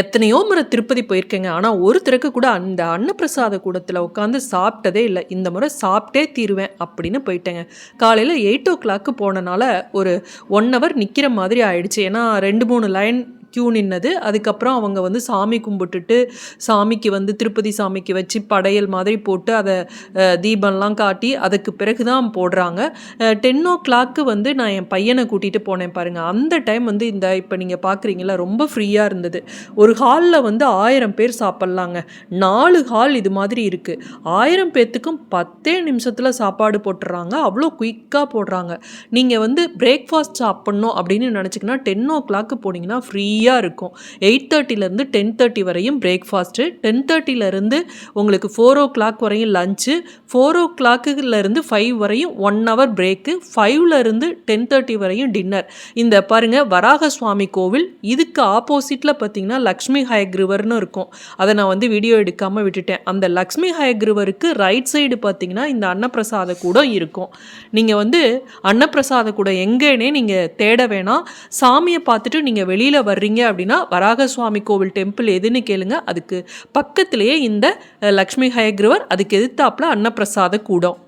எத்தனையோ முறை திருப்பதி போயிருக்கேங்க. ஆனால் ஒரு திறக்கு கூட அந்த அன்னப்பிரசாத கூடத்தில் உட்காந்து சாப்பிட்டதே இல்லை. இந்த முறை சாப்பிட்டே தீருவேன் அப்படின்னு போயிட்டேங்க. காலையில் எயிட் ஓ கிளாக்கு போனனால ஒரு ஒன் ஹவர் நிற்கிற மாதிரி ஆயிடுச்சு. ஏன்னா ரெண்டு மூணு லைன் க்யூ நின்னது அதுக்கப்புறம் அவங்க வந்து சாமி கும்பிட்டுட்டு சாமிக்கு வந்து திருப்பதி சாமிக்கு வச்சு படையல் மாதிரி போட்டு அதை தீபம்லாம் காட்டி அதுக்கு பிறகு தான் போடுறாங்க. டென் ஓ கிளாக்கு வந்து நான் என் பையனை கூட்டிகிட்டு போனேன் பாருங்கள் அந்த டைம் வந்து இந்த இப்போ நீங்கள் பார்க்குறீங்களா ரொம்ப ஃப்ரீயாக இருந்தது. ஒரு ஹாலில் வந்து ஆயிரம் பேர் சாப்பிட்லாங்க. நாலு ஹால் இது மாதிரி இருக்குது ஆயிரம் பேர்த்துக்கும் பத்தே நிமிஷத்தில் சாப்பாடு போட்டுடுறாங்க அவ்வளோ குயிக்காக போடுறாங்க. நீங்கள் வந்து பிரேக்ஃபாஸ்ட் சாப்பிட்ணும் அப்படின்னு நினச்சிங்கன்னா டென் ஓ கிளாக்கு போனீங்கன்னா ஃப்ரீயாக இருக்கும். எயிட் தேர்ட்டிலேருந்து டென் தேர்ட்டி வரையும் பிரேக்ஃபாஸ்ட்டு டென் தேர்ட்டிலேருந்து உங்களுக்கு ஃபோர் ஓ கிளாக் வரையும் லஞ்சு ஃபோர் ஓ கிளாக்குலேருந்து ஃபைவ் வரையும் ஒன் ஹவர் பிரேக்கு ஃபைவ்லேருந்து டென் தேர்ட்டி வரையும் டின்னர் இந்த பாருங்கள் வராக சுவாமி கோவில் இதுக்கு ஆப்போசிட்டில் பார்த்தீங்கன்னா லக்ஷ்மி ஹயக்ரிவர்னு இருக்கும். அதை நான் வந்து வீடியோ எடுக்காமல் விட்டுட்டேன். அந்த லக்ஷ்மி ஹயக்ரிவருக்கு ரைட் சைடு பார்த்தீங்கன்னா இந்த அன்னப்பிரசாத கூடம் இருக்கும். நீங்கள் வந்து அன்னப்பிரசாத கூடம் எங்கேனே நீங்கள் தேட வேணாம். சாமியை பார்த்துட்டு நீங்கள் வெளியில் வர்றீங்க அப்படின்னா வராக சுவாமி கோவில் டெம்பிள் எதுன்னு கேளுங்க. அதுக்கு பக்கத்திலேயே இந்த லக்ஷ்மி ஹயக்ரவர் அதுக்கு எதிர்த்தாப்புல அன்னப்பிரசாத கூடம்.